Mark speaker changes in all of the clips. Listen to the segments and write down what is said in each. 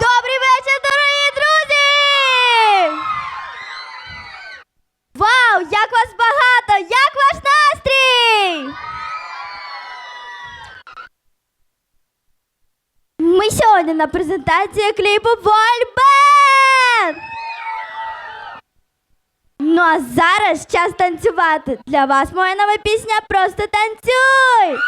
Speaker 1: Добрий вечір, дорогі друзі! Вау! Як вас багато! Як ваш настрій! Ми сьогодні на презентації кліпу Вольбен! Ну а зараз час танцювати. Для вас моя нова пісня просто танцюй!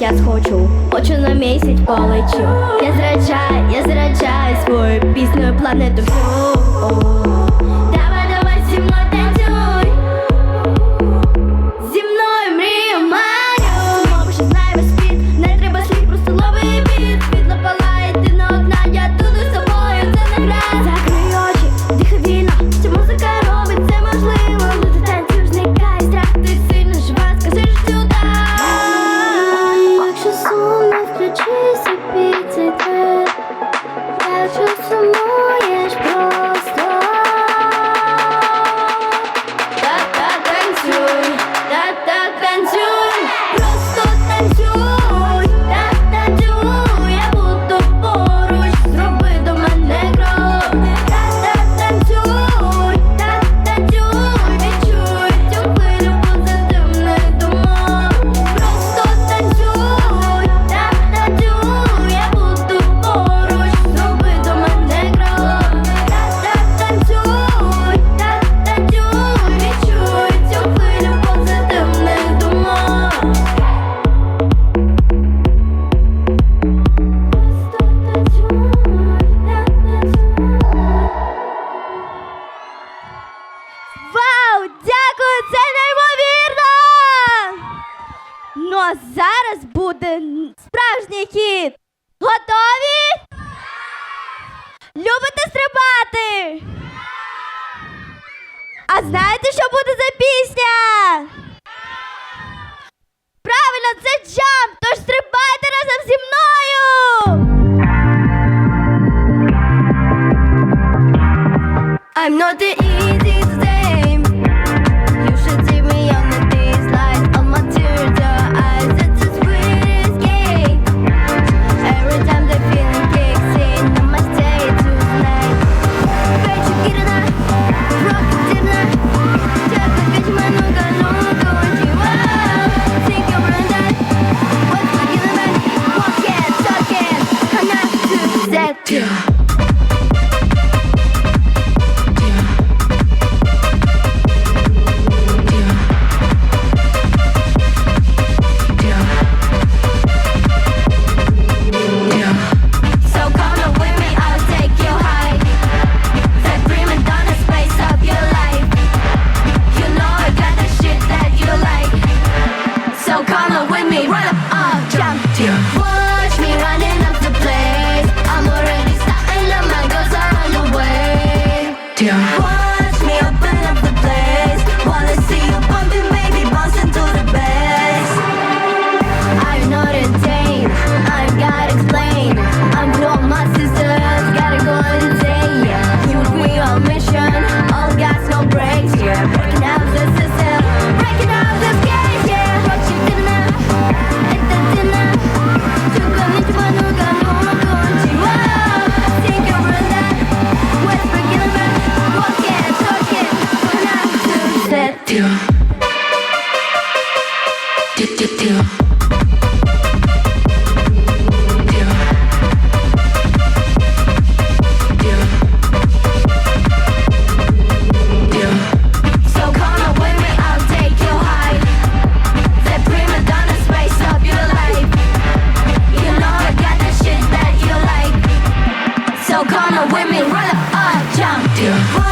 Speaker 1: я схочу, хочу на місяць полечу. Я зраджаю, я зраджаю свою пісню планету всю. Вау! Дякую! Це неймовірно! Ну а зараз буде справжній хіт! Готові? Любите стрибати? А знаєте, що буде за пісня? Правильно, це джамп! Тож стрибайте разом зі мною! I'm not the easy today. so come on with me, roll up, up, jump. Yeah.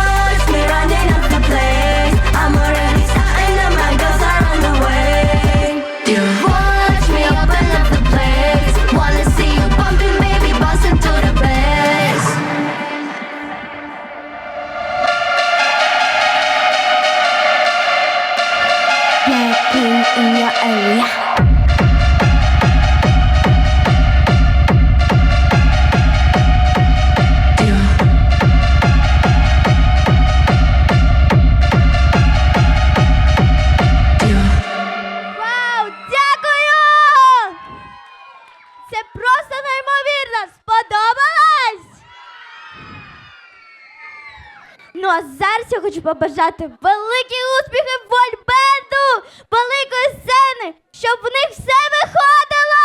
Speaker 1: просто неймовірно! Сподобалось! Ну а зараз я хочу побажати великі успіхи вольбенду, великої сцени, щоб в них все виходило!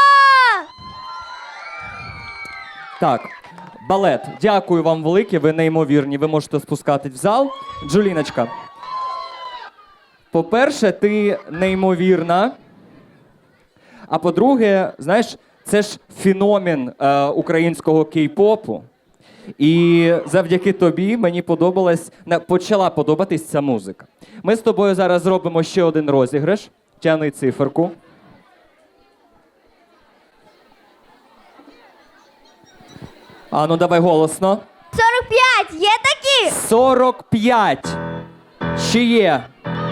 Speaker 2: Так, балет, дякую вам велике, ви неймовірні. Ви можете спускатись в зал. Джуліночка. По-перше, ти неймовірна. А по-друге, знаєш, це ж феномен е, українського кей-попу. І завдяки тобі мені подобалась, почала подобатись ця музика. Ми з тобою зараз зробимо ще один розіграш. Тяни циферку. А ну давай голосно.
Speaker 1: 45, є такі?
Speaker 2: 45. Ще є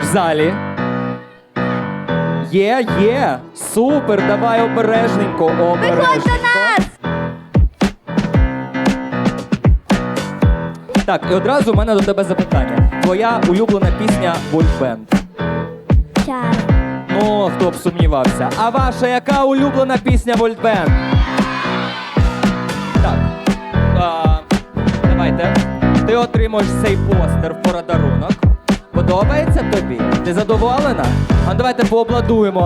Speaker 2: в залі. Є, є. Супер, давай обережненько, обережненько.
Speaker 1: Виходь до нас!
Speaker 2: Так, і одразу в мене до тебе запитання. Твоя улюблена пісня Вольфбенд.
Speaker 1: Чай.
Speaker 2: Ну, хто б сумнівався. А ваша яка улюблена пісня Вольтбенд? Так. А, давайте. Ти отримуєш цей постер в подарунок. Подобається тобі? Ти задоволена? А давайте пообладуємо